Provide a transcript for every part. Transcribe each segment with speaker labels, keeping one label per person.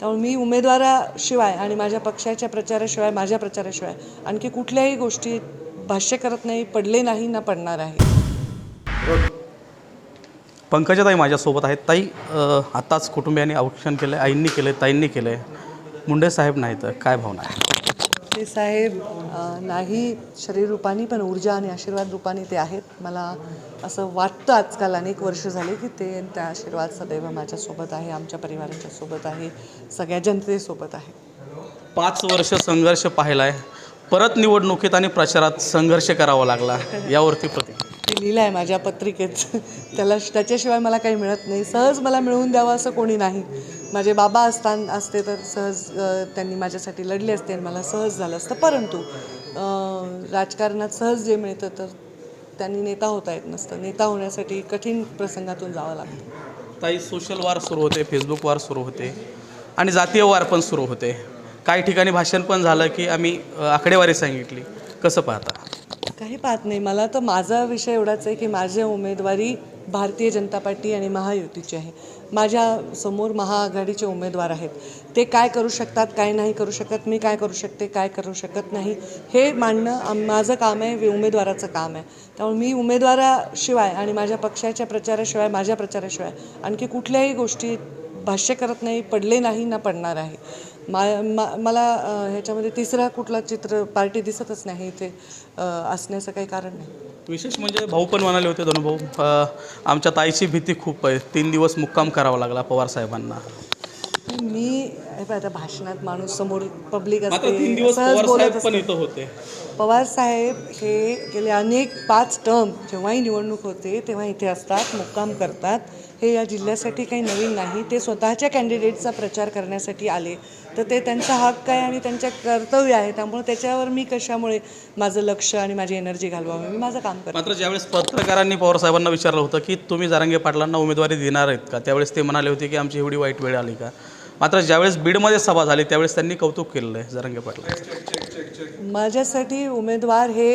Speaker 1: त्यामुळे मी उमेदवाराशिवाय आणि माझ्या पक्षाच्या प्रचाराशिवाय माझ्या प्रचाराशिवाय आणखी कुठल्याही गोष्टी भाष्य करत नाही पडले नाही ना पडणार आहे.
Speaker 2: पंकजाताई माझ्यासोबत आहेत. ताई आत्ताच कुटुंबियांनी औक्षण केलं आहे आईंनी केलं आहे ताईंनी केलं आहे मुंडे साहेब नाही तर काय भावना आहे?
Speaker 1: ते साहेब नाही शरीर रूपाने पण ऊर्जा आणि आशीर्वाद रूपाने ते आहेत. मला असं वाटतं आजकाल अनेक वर्ष झाले की ते त्या आशीर्वाद सदैव माझ्यासोबत आहे आमच्या परिवाराच्या सोबत आहे सगळ्या जनतेसोबत आहे.
Speaker 2: पाच वर्ष संघर्ष पाहिला आहे परत निवडणुकीत आणि प्रचारात संघर्ष करावा लागला. यावरती प्रतिक्रिया.
Speaker 1: ते लिहिलं आहे माझ्या पत्रिकेत. त्याला त्याच्याशिवाय मला काही मिळत नाही. सहज मला मिळवून द्यावं असं कोणी नाही. माझे बाबा असताना असते तर सहज त्यांनी माझ्यासाठी लढले असते आणि मला सहज झालं असतं. परंतु राजकारणात सहज जे मिळतं तर त्यांनी नेता होता येत नसतं. नेता होण्यासाठी कठीण प्रसंगातून जावं लागतं.
Speaker 2: ताई सोशल वार सुरू होते फेसबुक वार सुरू होते आणि जातीय वार पण सुरू होते. काही ठिकाणी भाषण पण झालं की आम्ही आकडेवारी सांगितली. कसं पाहता?
Speaker 1: काही पाहत नाही. मला तर माझा विषय एवढाच आहे की माझी उमेदवारी भारतीय जनता पार्टी आणि महायुतीची आहे. माझ्यासमोर महाआघाडीचे उमेदवार आहेत. ते काय करू शकतात काय नाही करू शकत मी काय करू शकते काय करू शकत नाही हे मांडणं माझं काम आहे उमेदवाराचं काम आहे. त्यामुळे मी उमेदवाराशिवाय आणि माझ्या पक्षाच्या प्रचाराशिवाय माझ्या प्रचाराशिवाय आणखी कुठल्याही गोष्टी भाष्य करत नाही पडले नाही ना पडणार आहे. मा मा- मला ह्याच्यामध्ये तिसरा कुठला चित्र पार्टी दिसतच नाही इथे असण्याचं काही कारण नाही.
Speaker 2: विशेष म्हणजे भाऊ पण म्हणाले होते दोन भाऊ आमच्या ताईची भीती खूप आहे. तीन दिवस मुक्काम करावा लागला पवार साहेबांना.
Speaker 1: मी आता भाषणात माणूस समोर पब्लिक असते
Speaker 2: दिवस
Speaker 1: सहज
Speaker 2: पवार
Speaker 1: बोलत असते
Speaker 2: होते.
Speaker 1: पवार साहेब हे गेले अनेक पाच टर्म जेव्हाही निवडणूक होते तेव्हा इथे असतात मुक्काम करतात. हे या जिल्ह्यासाठी काही नवीन नाही. ते स्वतःच्या कॅन्डिडेटचा प्रचार करण्यासाठी आले. तर ते त्यांचा हक्क आहे आणि त्यांच्या कर्तव्य आहे. त्यामुळे त्याच्यावर मी कशामुळे माझं लक्ष आणि माझी एनर्जी घालवावी? मी माझं काम करते.
Speaker 2: मात्र ज्यावेळेस पत्रकारांनी पवार साहेबांना विचारलं होतं की तुम्ही जारांगे पाटलांना उमेदवारी देणार आहेत का? त्यावेळेस ते म्हणाले होते की आमची एवढी वाईट वेळ आली का? मात्र ज्यावेळेस बीडमध्ये सभा झाली त्यावेळेस त्यांनी कौतुक केलेलं आहे जारांगे पाटलांचं.
Speaker 1: माझ्यासाठी उमेदवार हे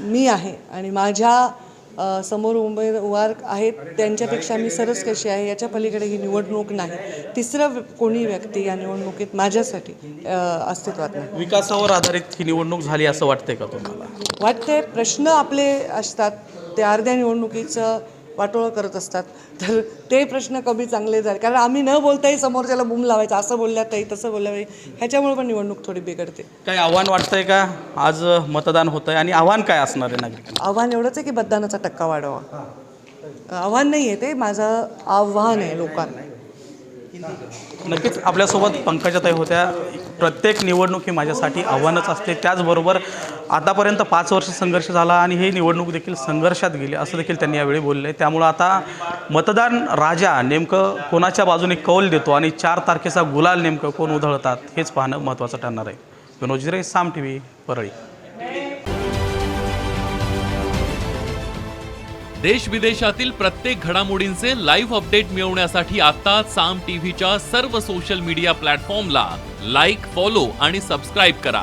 Speaker 1: मी आहे आणि माझ्या समोर उमेदवार आहेत. त्यांच्यापेक्षा मी सरस कशी आहे याच्या पलीकडे ही निवडणूक नाही. तिसरं कोणी व्यक्ती या निवडणुकीत माझ्यासाठी अस्तित्वात नाही.
Speaker 2: विकासावर आधारित ही निवडणूक झाली असं वाटतंय का तुम्हाला?
Speaker 1: वाटते प्रश्न आपले असतात. ते अर्ध्या निवडणुकीचं वाटोळं करत असतात. तर ते प्रश्न कमी चांगले झाले. कारण आम्ही न बोलताही समोरच्याला बुम लावायचं असं बोलल्यात ताई तसं बोलल्यावर ह्याच्यामुळे पण निवडणूक थोडी बिघडते.
Speaker 2: काही आव्हान वाटतंय का? आज मतदान होतंय आणि आव्हान काय असणार आहे नागरिकांना?
Speaker 1: आव्हान एवढंच आहे की मतदानाचा टक्का वाढवा. आव्हान नाही आहे ते माझं आव्हान आहे लोकांना.
Speaker 2: नक्कीच आपल्यासोबत पंकजाताई होत्या. प्रत्येक निवडणूक ही माझ्यासाठी आव्हानच असते. त्याचबरोबर आतापर्यंत पाच वर्ष संघर्ष झाला आणि ही निवडणूक देखील संघर्षात गेली असं देखील त्यांनी यावेळी बोलले त्यामुळं आता मतदान राजा नेमकं कोणाच्या बाजूने कौल देतो आणि चार तारखेचा गुलाल नेमकं कोण उधळतात हेच पाहणं महत्त्वाचं ठरणार आहे. विनोद जिरे साम टी व्ही परळी.
Speaker 3: देश विदेशातील प्रत्येक घडामोडींचे लाईव्ह अपडेट मिळवण्यासाठी आता साम टीव्हीच्या सर्व सोशल मीडिया प्लॅटफॉर्मला लाईक फॉलो आणि सबस्क्राईब करा.